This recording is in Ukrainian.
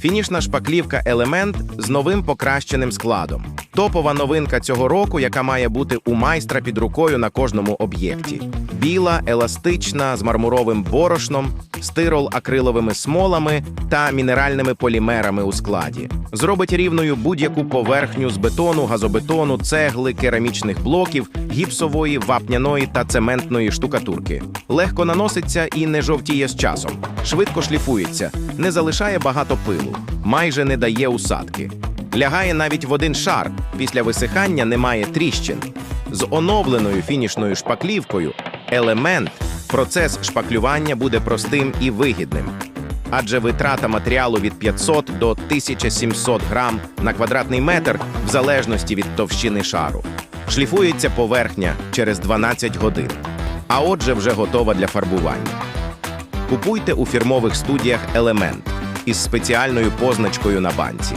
Фінішна шпаклівка Елемент з новим покращеним складом. Топова новинка цього року, яка має бути у майстра під рукою на кожному об'єкті. Біла, еластична, з мармуровим борошном, стирол акриловими смолами та мінеральними полімерами у складі. Зробить рівною будь-яку поверхню з бетону, газобетону, цегли, керамічних блоків, гіпсової, вапняної та цементної штукатурки. Легко наноситься і не жовтіє з часом. Швидко шліфується, не залишає багато пилу, майже не дає усадки. Лягає навіть в один шар. Після висихання немає тріщин. З оновленою фінішною шпаклівкою елемент процес шпаклювання буде простим і вигідним. Адже витрата матеріалу від 500 до 1700 грам на квадратний метр в залежності від товщини шару. Шліфується поверхня через 12 годин, а отже, вже готова для фарбування. Купуйте у фірмових студіях елемент із спеціальною позначкою на банці.